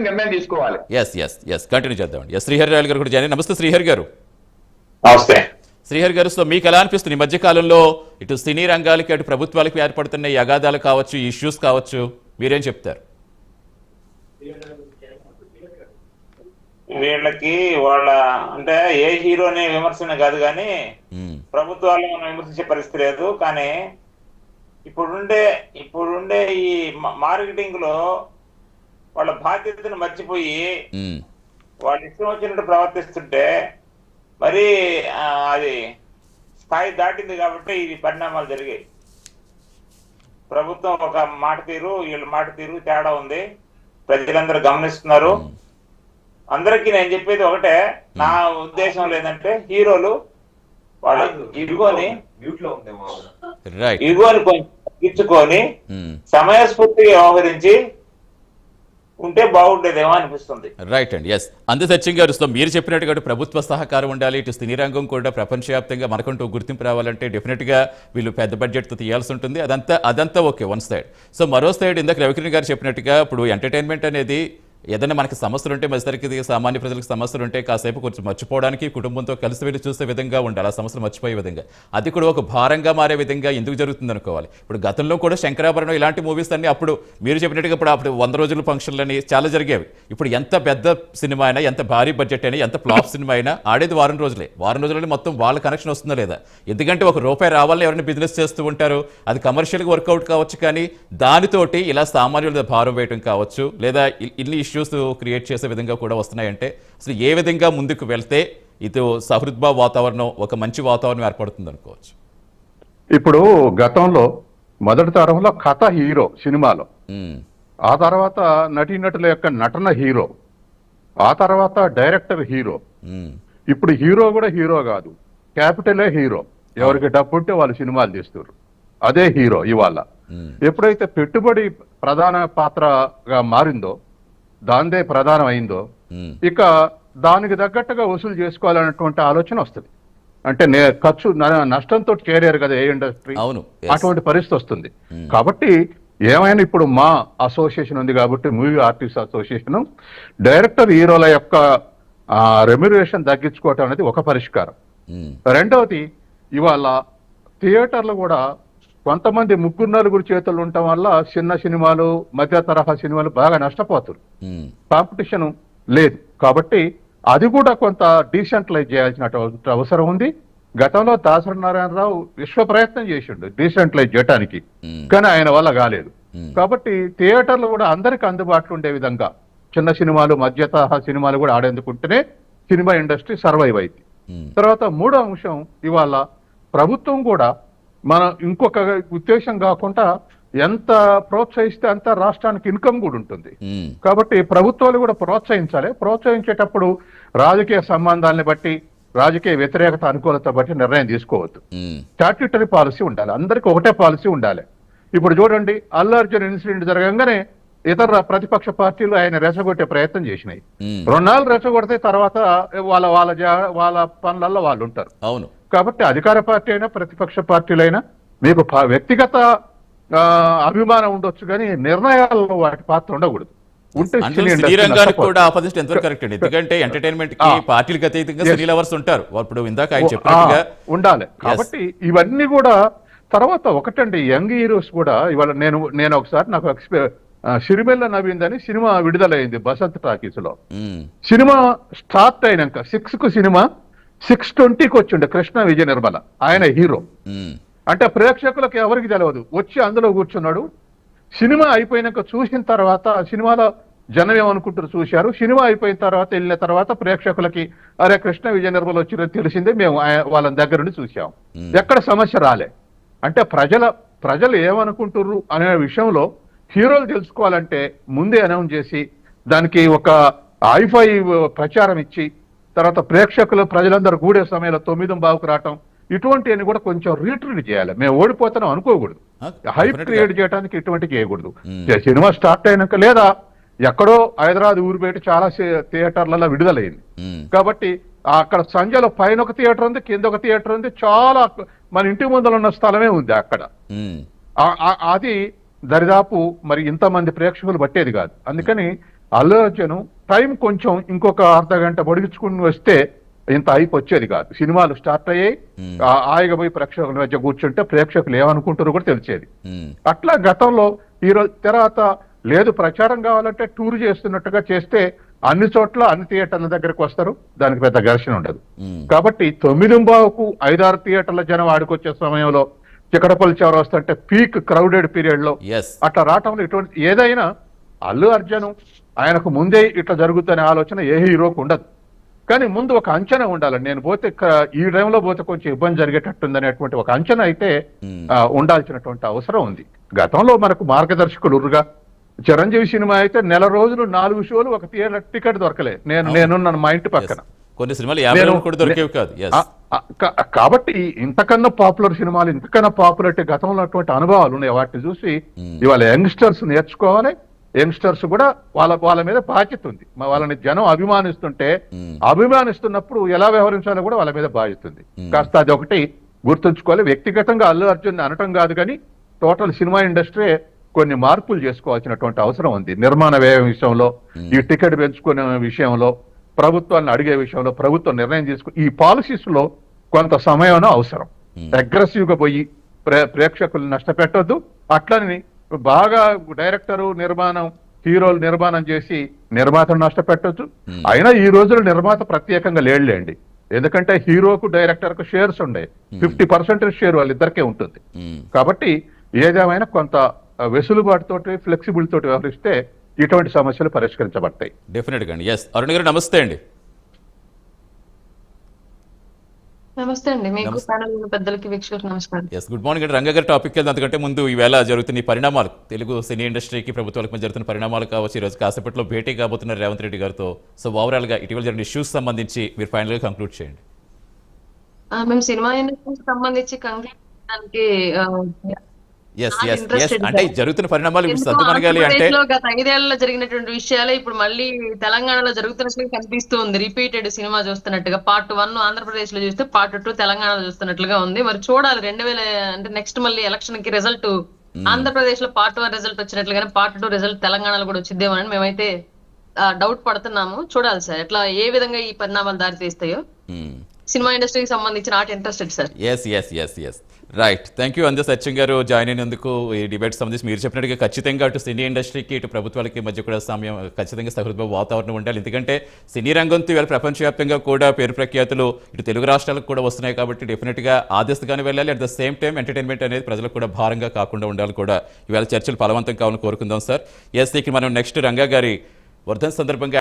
నిర్ణయం తీసుకోవాలి. Yes yes yes continue చేద్దామండి ఎస్ శ్రీహరి రాయలు గారు కూడా జాయిన్ నమస్తే శ్రీహరి గారు. నమస్తే. శ్రీహరి గారు సో మీకు ఎలా అనిపిస్తుంది ఈ మధ్య కాలంలో ఇటు సినీ రంగాలకి అటు ప్రభుత్వాలకు ఏర్పడుతున్న ఈ అగాధాలు కావచ్చు ఇష్యూస్ కావచ్చు మీరేం చెప్తారు? వీళ్ళకి వాళ్ళ అంటే ఏ హీరోని విమర్శన కాదు కానీ మ్మ్. ప్రభుత్వాలు మనం విమర్శించే పరిస్థితి లేదు. కానీ ఇప్పుడుండే ఇప్పుడుండే ఈ మార్కెటింగ్లో వాళ్ళ బాధ్యతను మర్చిపోయి. వాళ్ళు ఇష్టం వచ్చినట్టు ప్రవర్తిస్తుంటే మరి అది స్థాయి దాటింది కాబట్టి ఈ పరిణామాలు జరిగాయి. ప్రభుత్వం ఒక మాట తీరు వీళ్ళ మాట తీరు తేడా ఉంది. ప్రజలందరూ గమనిస్తున్నారు. అందరికీ నేను చెప్పేది ఒకటే నా ఉద్దేశం లేదంటే హీరోలు వాళ్ళ ఇదిగోని మ్యూట్లో ఉంది మామూలు రైట్ ఇదిగోని కొంచెం తగ్గించుకొని. సమయస్ఫూర్తిగా వ్యవహరించి ఉంటే బాగుండేదేమో అనిపిస్తుంది. రైట్ అండి ఎస్ అందు సత్యం గారు మీరు చెప్పినట్టుగా ప్రభుత్వ సహకారం ఉండాలి ఇటు సినీ రంగం కూడా ప్రపంచవ్యాప్తంగా మనకంటూ గుర్తింపు రావాలంటే డెఫినెట్గా వీళ్ళు పెద్ద బడ్జెట్తో తీయాల్సి ఉంటుంది. అదంతా అదంతా ఓకే వన్ సైడ్ సో మరో సైడ్ ఇందాక రవికిరణ్ గారు చెప్పినట్టుగా ఇప్పుడు ఎంటర్టైన్మెంట్ అనేది ఏదైనా మనకి సమస్యలు ఉంటే మరిసరికి సామాన్య ప్రజలకు సమస్యలు ఉంటే కాసేపు కొంచెం మర్చిపోవడానికి కుటుంబంతో కలిసి వెళ్ళి చూసే విధంగా ఉండాలి. ఆ సమస్యలు మర్చిపోయే విధంగా. అది కూడా ఒక భారంగా మారే విధంగా ఎందుకు జరుగుతుంది అనుకోవాలి. ఇప్పుడు గతంలో కూడా శంకరాభరణం ఇలాంటి మూవీస్ అన్ని అప్పుడు మీరు చెప్పినట్టుగా ఇప్పుడు అప్పుడు వంద రోజుల ఫంక్షన్లని చాలా జరిగేవి. ఇప్పుడు ఎంత పెద్ద సినిమా అయినా ఎంత భారీ బడ్జెట్ అయినా ఎంత ఫ్లాప్ సినిమా అయినా ఆడేది వారం రోజులే. వారం రోజులని మొత్తం వాళ్ళ కనెక్షన్ వస్తుందా లేదా? ఎందుకంటే ఒక రూపాయి రావాలని ఎవరైనా బిజినెస్ చేస్తూ ఉంటారు. అది కమర్షియల్గా వర్కౌట్ కావచ్చు కానీ దానితోటి ఇలా సామాన్యుల భారం వేయటం కావచ్చు లేదా ఇన్ని ఇష్యూస్ క్రియేట్ చేసే విధంగా కూడా వస్తున్నాయంటే అసలు ఏ విధంగా ముందుకు వెళ్తే ఇది సహృద్భావ వాతావరణం ఒక మంచి వాతావరణం ఏర్పడుతుంది అనుకోవచ్చు ఇప్పుడు గతంలో మొదటి తరంలో కథ హీరో సినిమాలో. ఆ తర్వాత నటీనటుల యొక్క నటన హీరో. ఆ తర్వాత డైరెక్టర్ హీరో. ఇప్పుడు హీరో కూడా హీరో కాదు. క్యాపిటలే హీరో. ఎవరికి డబ్బు ఉంటే వాళ్ళు సినిమాలు తీస్తారు అదే హీరో ఇవాళ. ఎప్పుడైతే పెట్టుబడి ప్రధాన పాత్రగా మారిందో దాందే ప్రధానం అయిందో ఇక దానికి తగ్గట్టుగా వసూలు చేసుకోవాలన్నటువంటి ఆలోచన వస్తుంది. అంటే నే ఖర్చు నష్టంతో చేరారు కదా ఏ ఇండస్ట్రీ? అవును. అటువంటి పరిస్థితి వస్తుంది. కాబట్టి ఏమైనా ఇప్పుడు మా అసోసియేషన్ ఉంది కాబట్టి మూవీ ఆర్టిస్ట్ అసోసియేషన్ డైరెక్టర్ హీరోల యొక్క రెమ్యురేషన్ తగ్గించుకోవటం అనేది ఒక పరిష్కారం. రెండవది ఇవాళ థియేటర్లు కూడా కొంతమంది ముగ్గురు నలుగురు చేతులు ఉండటం వల్ల చిన్న సినిమాలు మధ్య తరహా సినిమాలు బాగా నష్టపోతారు. కాంపిటీషన్ లేదు. కాబట్టి అది కూడా కొంత డీసెంట్లైజ్ చేయాల్సిన అవసరం ఉంది. గతంలో దాసరి నారాయణరావు విశ్వ ప్రయత్నం చేసిండు డీసెంట్లైజ్ చేయడానికి ఉమ్, కానీ ఆయన వల్ల కాలేదు. Hmm. కాబట్టి థియేటర్లు కూడా అందరికి అందుబాటులో ఉండే విధంగా చిన్న సినిమాలు మధ్య తరహా సినిమాలు కూడా ఆడేందుకుంటేనే సినిమా ఇండస్ట్రీ సర్వైవ్ అయింది. తర్వాత మూడో అంశం ఇవాళ ప్రభుత్వం కూడా మన ఇంకొక ఉద్దేశం కాకుండా ఎంత ప్రోత్సహిస్తే అంత రాష్ట్రానికి ఇన్కమ్ కూడా ఉంటుంది. ఉమ్, కాబట్టి ప్రభుత్వాలు కూడా ప్రోత్సహించాలి. ప్రోత్సహించేటప్పుడు రాజకీయ సంబంధాలని బట్టి రాజకీయ వ్యతిరేకత అనుకూలత బట్టి నిర్ణయం తీసుకోవద్దు. స్టాట్యూటరీ పాలసీ ఉండాలి. అందరికీ ఒకటే పాలసీ ఉండాలి. ఇప్పుడు చూడండి అల్లు అర్జున్ ఇన్సిడెంట్ జరగంగానే ఇతర ప్రతిపక్ష పార్టీలు ఆయన రెచ్చగొట్టే ప్రయత్నం చేసినాయి. ఉమ్, రెండాళ్ళు రెచ్చగొడితే తర్వాత వాళ్ళ వాళ్ళ వాళ్ళ పనులలో వాళ్ళు ఉంటారు. అవును. కాబట్టి అధికార పార్టీ అయినా ప్రతిపక్ష పార్టీలైనా మీకు వ్యక్తిగత అభిమానం ఉండొచ్చు కానీ నిర్ణయాల్లో వాటి పాత్ర ఉండకూడదు. కూడా ఎంతవరకు కరెక్ట్ అండి? ఎందుకంటే ఎంటర్టైన్మెంట్కి ఆ. పార్టీలకు అతీతంగా Yes. సినీ లవర్స్ ఉంటారు. ఇప్పుడు ఇందాక ఆయన ఆ, చెప్పినట్టుగా ఉండాలి. కాబట్టి ఇవన్నీ కూడా తర్వాత ఒకటండి యంగ్ హీరోస్ కూడా ఇవాళ నేను నేను ఒకసారి నాకు సిరిమెల్ల నవీన్ అని సినిమా విడుదలైంది బసంత్ టాకీస్లో సినిమా స్టార్ట్ అయినాక సిక్స్కు సినిమా సిక్స్ ట్వంటీకి వచ్చిండే కృష్ణ విజయ నిర్మల. ఆయన హీరో. అంటే ప్రేక్షకులకు ఎవరికి తెలియదు వచ్చి అందులో కూర్చున్నాడు. సినిమా అయిపోయినాక చూసిన తర్వాత ఆ సినిమాలో జనం ఏమనుకుంటారు చూశారు. సినిమా అయిపోయిన తర్వాత వెళ్ళిన తర్వాత ప్రేక్షకులకి అరే కృష్ణ విజయ నిర్మల వచ్చిందని తెలిసిందే మేము వాళ్ళ దగ్గర నుండి చూసాం. ఎక్కడ సమస్య రాలే. అంటే ప్రజల ప్రజలు ఏమనుకుంటుర్రు అనే విషయంలో హీరోలు తెలుసుకోవాలంటే ముందే అనౌన్స్ చేసి దానికి ఒక ఐఫై ప్రచారం ఇచ్చి తర్వాత ప్రేక్షకులు ప్రజలందరూ కూడే సమయంలో తొమ్మిది బావుకు రావటం ఇటువంటివన్నీ కూడా కొంచెం రీట్రీట్ చేయాలి. మేము ఓడిపోతున్నాం అనుకోకూడదు. హైప్ క్రియేట్ చేయడానికి ఇటువంటి చేయకూడదు. సినిమా స్టార్ట్ అయినాక లేదా ఎక్కడో హైదరాబాద్ ఊరు బయట చాలా థియేటర్లలో విడుదలైంది. కాబట్టి అక్కడ సంజలో పైన ఒక థియేటర్ ఉంది కింద ఒక థియేటర్ ఉంది చాలా మన ఇంటి ముందర ఉన్న స్థలమే ఉంది అక్కడ. అది దరిదాపు మరి ఇంతమంది ప్రేక్షకులు పట్టేది కాదు. అందుకని అల్లు అర్జున్ టైం కొంచెం ఇంకొక అర్ధ గంట పొడిగించుకుని వస్తే ఇంత హైప్ వచ్చేది కాదు. సినిమాలు స్టార్ట్ అయ్యాయి. Hmm. ఆ- హాయిగా పోయి ప్రేక్షకుల మధ్య కూర్చుంటే ప్రేక్షకులు ఏమనుకుంటారో కూడా తెలిసేది. ఉమ్, అట్లా గతంలో ఈ రోజు తర్వాత లేదు ప్రచారం కావాలంటే టూర్ చేస్తున్నట్టుగా చేస్తే అన్ని చోట్ల అన్ని థియేటర్ల దగ్గరకు వస్తారు. దానికి పెద్ద ఘర్షణ ఉండదు. ఉమ్, కాబట్టి తొమ్మిది బావుకు ఐదారు థియేటర్ల జనం ఆడుకొచ్చే సమయంలో చికటపల్లి చివర వస్తుంటే పీక్ క్రౌడెడ్ పీరియడ్లో అట్లా రావటంలో ఇటువంటి ఏదైనా అల్లు అర్జున్ ఆయనకు ముందే ఇట్లా జరుగుతుందనే ఆలోచన ఏ హీరోకు ఉండదు. కానీ ముందు ఒక అంచనా ఉండాలి. నేను పోతే ఈ టైంలో పోతే కొంచెం ఇబ్బంది జరిగేటట్టుందనేటువంటి ఒక అంచనా అయితే ఆ, ఉండాల్సినటువంటి అవసరం ఉంది. గతంలో మనకు మార్గదర్శకులు ఉరుగా చిరంజీవి సినిమా అయితే నెల రోజులు నాలుగు షోలు ఒక థియేటర్ టికెట్ దొరకలే. నేను నేనున్నాను మా ఇంటి పక్కన. కొన్ని సినిమాలు కాదు. కాబట్టి ఇంతకన్నా పాపులర్ సినిమాలు ఇంతకన్నా పాపులారిటీ గతంలో ఉన్నటువంటి అనుభవాలు ఉన్నాయి. వాటిని చూసి Hmm. ఇవాళ యంగ్స్టర్స్ నేర్చుకోవాలి. యంగ్స్టర్స్ కూడా వాళ్ళ వాళ్ళ మీద బాధ్యత ఉంది. వాళ్ళని జనం అభిమానిస్తుంటే. అభిమానిస్తున్నప్పుడు ఎలా వ్యవహరించాలో కూడా వాళ్ళ మీద బాధ్యత ఉంది. కాస్త అది ఒకటి గుర్తుంచుకోవాలి. వ్యక్తిగతంగా అల్లు అర్జున్ అనటం కాదు కానీ టోటల్ సినిమా ఇండస్ట్రీ కొన్ని మార్పులు చేసుకోవాల్సినటువంటి అవసరం ఉంది. నిర్మాణ వ్యయం విషయంలో ఈ టికెట్ పెంచుకునే విషయంలో ప్రభుత్వాన్ని అడిగే విషయంలో ప్రభుత్వం నిర్ణయం తీసుకు ఈ పాలసీస్లో కొంత సమయం అవసరం. అగ్రెసివ్గా పోయి ప్రే ప్రేక్షకులు నష్టపెట్టొద్దు. అట్లని బాగా డైరెక్టరు నిర్మాణం హీరోలు నిర్మాణం చేసి నిర్మాతను నష్టపెట్టొచ్చు. అయినా ఈ రోజుల్లో నిర్మాత ప్రత్యేకంగా లేడులేండి. ఎందుకంటే హీరోకు డైరెక్టర్కు షేర్స్ ఉండే. ఫిఫ్టీ పర్సెంటేజ్ షేర్ వాళ్ళిద్దరికే ఉంటుంది. ఉమ్, కాబట్టి ఏదేమైనా కొంత ఆ, వెసులుబాటుతోటి ఫ్లెక్సిబుల్ తోటి వ్యవహరిస్తే ఇటువంటి సమస్యలు పరిష్కరించబడతాయి. డెఫినెట్గా అండి. ఎస్ అరుణ్ గారు నమస్తే అండి. నమస్తే అండి. మీకు. ప్యానల్ పెద్దలకి వీక్షకులకు నమస్కారం. ఎస్ గుడ్ మార్నింగ్ అండి రంగ గారి టాపిక్ అంతకంటే ముందు ఈవేళ జరుగుతున్న పరిణామాలు తెలుగు సినీ ఇండస్ట్రీకి ప్రభుత్వాలకు మధ్య జరుగుతున్న పరిణామాలు కావచ్చు ఈ రోజు కాసేపట్లో భేటీ కాబోతున్నారు రేవంత్ రెడ్డి గారితో. సో ఓవరాల్గా ఇటీవల జరిగిన ఇష్యూస్ సంబంధించి మీరు ఫైనల్గా కంక్లూడ్ చేయండి. మేము సినిమా ఇండస్ట్రీకి సంబంధించి కంక్లూడ్ చేయడానికి ఎస్ ఎస్ ఎస్ అంటే. జరుగుతున్న పరిణామాలు సర్దుమనగాలి అంటే గత ఐదేళ్ళలో జరిగినటువంటి విషయాలే ఇప్పుడు మళ్ళీ తెలంగాణలో జరుగుతున్నట్లుగా కనిపిస్తూ ఉంది రిపీటెడ్ సినిమా చూస్తున్నట్టుగా. పార్ట్ వన్ ఆంధ్రప్రదేశ్లో చూస్తే పార్ట్ టూ తెలంగాణలో చూస్తున్నట్లుగా ఉంది. మరి చూడాలి. రెండు వేల అంటే నెక్స్ట్ మళ్ళీ ఎలక్షన్కి రిజల్ట్ ఆంధ్రప్రదేశ్లో పార్ట్ వన్ రిజల్ట్ వచ్చినట్లుగానే పార్ట్ టూ రిజల్ట్ తెలంగాణలో కూడా వచ్చిద్దేమోనని మేమైతే డౌట్ పడుతున్నాము. చూడాలి సార్. ఎట్లా ఏ విధంగా ఈ పరిణామాలు దారి తీస్తాయో సినిమా ఇండస్ట్రీకి సంబంధించి not interested sir. Yes yes yes yes right thank you Ande Satyam garu join అయినందుకు ఈ డిబేట్ సంబంధించి మీరు చెప్పినట్టుగా ఖచ్చితంగా అటు సినీ ఇండస్ట్రీకి ఇటు ప్రభుత్వాలకి మధ్య కూడా సమయం ఖచ్చితంగా సహృద్భ వాతావరణం ఉండాలి. ఎందుకంటే సినీ రంగంతో ఇవాళ ప్రపంచవ్యాప్తంగా కూడా పేరు ప్రఖ్యాతులు ఇటు తెలుగు రాష్ట్రాలకు కూడా వస్తున్నాయి కాబట్టి డెఫినెట్గా ఆ వెళ్ళాలి. At the same time entertainment అనేది ప్రజలకు కూడా భారంగా కాకుండా ఉండాలి కూడా. ఇవాళ చర్చలు ఫలవంతం కావాలని కోరుకుందాం సార్ ఎస్ ఇక మనం నెక్స్ట్ రంగా గారి వర్ధన్ సందర్భంగా